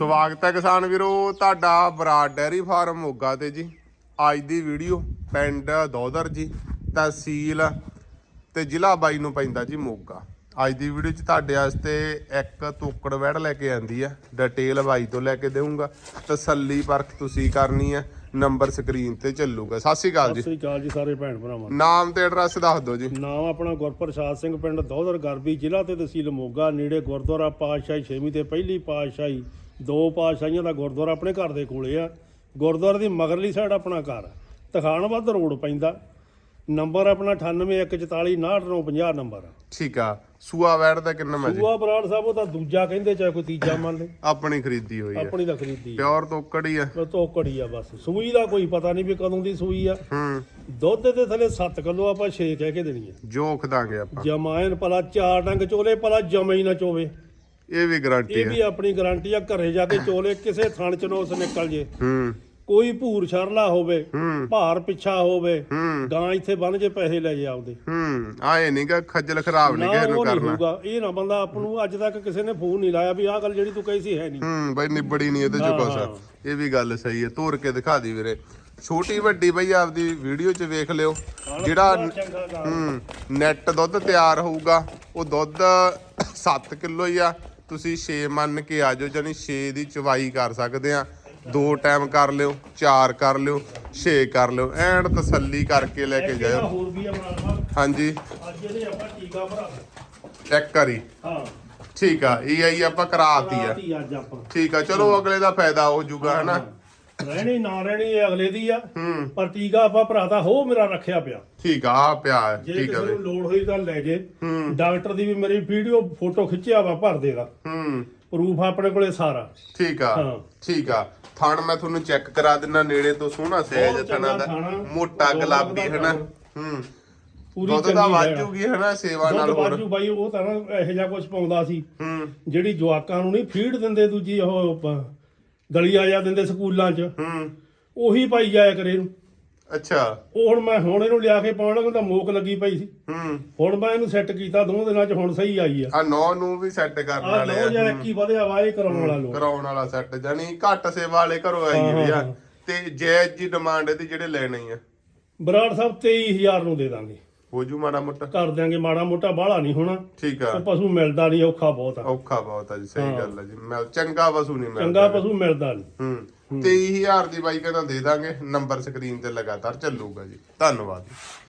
ਸਵਾਗਤ ਹੈ ਕਿਸਾਨ ਵੀਰੋ, ਤੁਹਾਡਾ ਬਰਾਡ ਡੈਰੀ ਫਾਰਮ ਮੋਗਾ ਤੇ ਜੀ। ਅੱਜ ਦੀ ਵੀਡੀਓ ਪਿੰਡ ਦੋਦਰ ਜੀ, ਤਹਿਸੀਲ ਤੇ ਜ਼ਿਲ੍ਹਾ ਬਾਈ ਨੂੰ ਪੈਂਦਾ ਜੀ ਮੋਗਾ। ਅੱਜ ਦੀ ਵੀਡੀਓ 'ਚ ਤੁਹਾਡੇ ਵਾਸਤੇ ਇੱਕ ਤੋਕੜ ਵੈੜ ਲੈ ਕੇ ਆਂਦੀ ਆ। ਡਿਟੇਲ ਬਾਈ ਤੋਂ ਲੈ ਕੇ ਦੇਵਾਂਗਾ ਤਸੱਲੀ ਪਰਖ ਤੁਸੀਂ ਕਰਨੀ ਹੈ ਨੰਬਰ ਸਕਰੀਨ ਤੇ ਚੱਲੂਗਾ। ਸਤਿ ਸ਼੍ਰੀ ਅਕਾਲ ਜੀ। ਸਤਿ ਸ੍ਰੀ ਅਕਾਲ ਜੀ ਸਾਰੇ ਭੈਣ ਭਰਾਵਾਂ। ਨਾਮ ਤੇ ਐਡਰੈਸ ਦੱਸ ਦਿਓ ਜੀ। ਨਾਮ ਆਪਣਾ ਗੁਰਪ੍ਰਸਾਦ ਸਿੰਘ ਪਿੰਡ ਦੌਦਰ ਗਰਬੀ ਜ਼ਿਲ੍ਹਾ ਤੇ ਤਹਿਸੀਲ ਮੋਗਾ ਨੇੜੇ ਗੁਰਦੁਆਰਾ ਪਾਤਸ਼ਾਹੀ ਛੇਵੀਂ ਤੇ ਪਹਿਲੀ ਪਾਤਸ਼ਾਹੀ। ਦੋ ਪਾਤਸ਼ਾਹੀਆਂ ਦਾ ਗੁਰਦੁਆਰਾ ਆਪਣੇ ਘਰ ਦੇ ਕੋਲੇ ਆ। ਗੁਰਦੁਆਰੇ ਦੀ ਮਗਰਲੀ ਸਾਈਡ ਆਪਣਾ ਘਰ ਆ। ਤਖਾਣ ਵੱਧ ਰੋਡ ਪੈਂਦਾ। ਨੰਬਰ ਆਪਣਾ 9814499950 ਨੰਬਰ ਆ। ਠੀਕ ਆ। ਸੂਆ ਵੈੜ ਦਾ ਕਿੰਨਾ ਮੈਂ ਜੀ ਸੂਆ ਬਰਾੜ ਸਾਹਿਬ ਉਹ ਤਾਂ ਦੂਜਾ ਕਹਿੰਦੇ ਚਾਹੇ ਕੋਈ ਤੀਜਾ ਮੰਨ ਲੈ। ਆਪਣੀ ਖਰੀਦੀ ਹੋਈ ਆ। ਆਪਣੀ ਤਾਂ ਖਰੀਦੀ ਆ। ਪਿਓਰ ਤੋਕੜ ਹੀ ਆ। ਉਹ ਤੋਕੜੀ ਆ ਬਸ। ਸੂਈ ਦਾ ਕੋਈ ਪਤਾ ਨਹੀਂ ਵੀ ਕਦੋਂ ਦੀ ਸੂਈ ਆ। ਹੂੰ। ਦੁੱਧ ਦੇ ਥੱਲੇ 7 ਕਿਲੋ ਆਪਾਂ 6 ਕਹਿ ਕੇ ਦੇਣੀ ਆ। ਜੋਖ ਦਾਂਗੇ ਆਪਾਂ। ਜਮਾਇਨ ਭਲਾ ਚਾਰ ਡੰਗ ਚੋਲੇ ਭਲਾ ਜਮੇ ਹੀ ਨਾ ਚੋਵੇ। ਇਹ ਵੀ ਗਾਰੰਟੀ ਇਹ ਹੈ ਵੀ ਆਪਣੀ ਗਾਰੰਟੀ ਆ ਘਰੇ ਜਾ ਕੇ ਚੋਲੇ ਕਿਸੇ ਥਣ ਚ ਨੋਸ ਨਿਕਲ ਜੇ। ਹੂੰ। ਕੋਈ ਭੂਰ ਛਰਲਾ ਹੋਵੇ ਭਾਰ ਪਿੱਛਾ ਹੋਵੇ ਗਾਂ ਇੱਥੇ ਬੰਨ ਜੇ ਪੈਸੇ ਲੈ ਜੇ ਆਪਦੇ। ਹੂੰ ਆਏ ਨਹੀਂ ਗਾ ਖੱਜਲ ਖਰਾਬ ਨਹੀਂ ਕਿਸੇ ਨੂੰ ਉਹ ਨਹੀਂ ਕਰਨਾ। ਇਹ ਨਾ ਬੰਦਾ ਆਪ ਨੂੰ ਅੱਜ ਤੱਕ ਕਿਸੇ ਨੇ ਫੋਨ ਨਹੀਂ ਲਾਇਆ ਵੀ ਆਹ ਗੱਲ ਜਿਹੜੀ ਤੂੰ ਕਹੀ ਸੀ ਹੈ ਨਹੀਂ ਹੂੰ ਬਈ ਨਿਬੜੀ ਨਹੀਂ ਇਹਦੇ ਚ ਹਾਂ। ਇਹ ਵੀ ਗੱਲ ਸਹੀ ਹੈ। ਤੋਰ ਕੇ ਦਿਖਾ ਦੀ ਵੀਰੇ। ਛੋਟੀ ਵੱਡੀ ਬਈ ਆਪਦੀ ਵੀਡੀਓ 'ਚ ਵੇਖ ਲਿਓ। ਜਿਹੜਾ। ਹੂੰ ਨੈਟ ਦੁੱਧ ਤਿਆਰ ਹੋਊਗਾ। ਉਹ ਦੁੱਧ 7 ਕਿਲੋ ਹੀ ਆ। ਤੁਸੀਂ 6 ਮੰਨ ਕੇ ਆ ਜਾਓ ਜਾਨੀ 6 ਦੀ ਚਵਾਈ ਕਰ ਸਕਦੇ ਆ। ਦੋ ਟਾਈਮ ਕਰ ਲਿਓ ਚਾਰ ਕਰ ਲਿਓ 6 ਕਰ ਲਿਓ ਐਨ ਤਸੱਲੀ ਕਰਕੇ ਲੈ ਕੇ ਇੱਕ ਇਹਦਾ ਜਾਓ ਹੋਰ ਵੀ ਆ ਬਣਾ ਸਾਹਿਬ ਹਾਂਜੀ। ਅੱਜ ਇਹਦੇ ਆਪਾਂ ਟੀਕਾ ਭਰਾ ਇੱਕ ਕਰੀ ਹਾਂ। ਠੀਕ ਆ ਇਹ ਆਈ ਆਪਾਂ ਕਰਾਤੀ ਆ। ਰਾਤ ਹੀ ਅੱਜ ਆਪਾਂ। ਠੀਕ ਆ ਚਲੋ ਅਗਲੇ ਦਾ ਫਾਇਦਾ ਹੋ ਜਾਊਗਾ ਹਨਾ? ਰਹਿਣੀ ਨਾ ਰਹਿਣੀ ਇਹ ਅਗਲੇ ਦੀ ਆ। ਹੂੰ। ਪਰ ਟੀਕਾ ਆਪਾਂ ਭਰਾਤਾ ਹੋ ਮੇਰਾ ਰੱਖਿਆ ਪਿਆ। ਠੀਕ ਆ ਪਿਆ ਹੈ, ਜੇ ਠੀਕ ਆ ਕਿਸੇ ਨੂੰ ਲੋੜ ਹੋਈ ਤਾਂ ਲੈ ਜੇ। ਹੂੰ। ਡਾਕਟਰ ਦੀ ਵੀ ਮੇਰੀ ਵੀਡੀਓ ਫੋਟੋ ਖਿੱਚਿਆ ਵਾ ਭਰ ਦੇਗਾ ਹੂੰ। ਪ੍ਰੂਫ ਆਪਣੇ ਕੋਲੇ ਸਾਰਾ। ਠੀਕ ਆ ਹਾਂ। ਠੀਕ ਆ। ਥਣ ਮੈਂ ਤੁਹਾਨੂੰ ਚੈੱਕ ਕਰਾ ਦਿੰਨਾ ਨੇੜੇ ਤੋਂ ਸੋਹਣਾ ਸਹਿਜ ਬਹੁਤ ਥਣਾ ਦਾ। ਮੋਟਾ ਬਹੁਤ ਗੁਲਾਬੀ ਵਧੀਆ ਹਨਾ? ਥਣ। ਹੂੰ। ਪੂਰੀ ਦੁੱਧ ਦਾ ਚੰਗੀ ਵਾਜੂਗੀ ਹਨਾ ਸੇਵਾ ਨਾਲ ਹੋਰ। ਬਾਜੂ ਬਾਈ ਉਹ ਤਾਂ ਨਾ ਇਹੋ ਜਿਹਾ ਕੁਝ ਪਾਉਂਦਾ ਸੀ। ਹੂੰ। ਜਿਹੜੀ ਜਵਾਕਾਂ ਨੂੰ ਨਹੀਂ ਫੀਡ ਦਿੰਦੇ ਦੂਜੀ ਉਹ ਪ- ਦਲੀਆ ਜਾ ਦਿੰਦੇ ਸਕੂਲਾਂ 'ਚ। ਹੂੰ। ਉਹੀ ਪਾਈ ਜਾਇਆ ਕਰੇ ਇਹਨੂੰ। ਅੱਛਾ। ਉਹ ਹੁਣ ਮੈਂ ਹੁਣ ਇਹਨੂੰ ਲਿਆ ਕੇ ਪਾਉਣ ਲੱਗਾ ਤਾਂ ਮੋਕ ਲੱਗੀ ਪਈ ਸੀ। ਹੂੰ। ਹੁਣ ਮੈਂ ਇਹਨੂੰ ਸੈੱਟ ਕੀਤਾ ਦੋ ਦਿਨਾਂ 'ਚ ਹੁਣ ਸਹੀ ਆਈ ਆ। ਆ ਨੌ ਨੂੰ ਵੀ ਸੈੱਟ ਕਰਨ ਆ ਵਾਲੇ ਲੋ ਆ। ਜਾਂ ਇੱਕ ਹੀ ਵਧਿਆ ਵਾ ਇਹ ਕਰਾਉਣ ਵਾਲਾ ਲੋ ਕਰਾਉਣ ਵਾਲਾ ਸੈੱਟ ਜਾਨੀ ਘੱਟ ਸੇਵਾ ਵਾਲੇ ਘਰੋਂ ਆਈ ਹੋਈ ਆ। ਤੇ ਜੈਜ ਜੀ ਡਿਮਾਂਡ ਇਹਦੀ ਜਿਹੜੇ ਲੈਣੇ ਆ। ਬਰਾੜ ਸਾਹਿਬ 23000 ਨੂੰ ਦੇ ਦਾਂਗੇ। ਹੋ ਜੂ ਮਾੜਾ ਮੋਟਾ। ਕਰ ਦਿਆਂਗੇ ਮਾੜਾ ਮੋਟਾ ਬਾਹਲਾ ਨਹੀਂ ਹੋਣਾ। ਠੀਕ ਆ। ਉਹ ਪਸ਼ੂ ਮਿਲਦਾ ਨਹੀਂ ਔਖਾ ਬਹੁਤ ਆ। ਔਖਾ ਬਹੁਤ ਆ ਜੀ ਸਹੀ। ਗੱਲ ਆ ਜੀ। ਮੈਂ ਚੰਗਾ ਵਸੂ ਨਹੀਂ ਮਿਲਦਾ ਚੰਗਾ ਪਸ਼ੂ ਮਿਲਦਾ ਨਹੀਂ। ਹੂੰ। 23000 ਦੀ ਬਾਈਕ ਕਹਿੰਦਾ ਦੇ ਦਾਂਗੇ ਨੰਬਰ ਸਕਰੀਨ ਤੇ ਲਗਾਤਾਰ ਚੱਲੂਗਾ ਜੀ। ਧੰਨਵਾਦ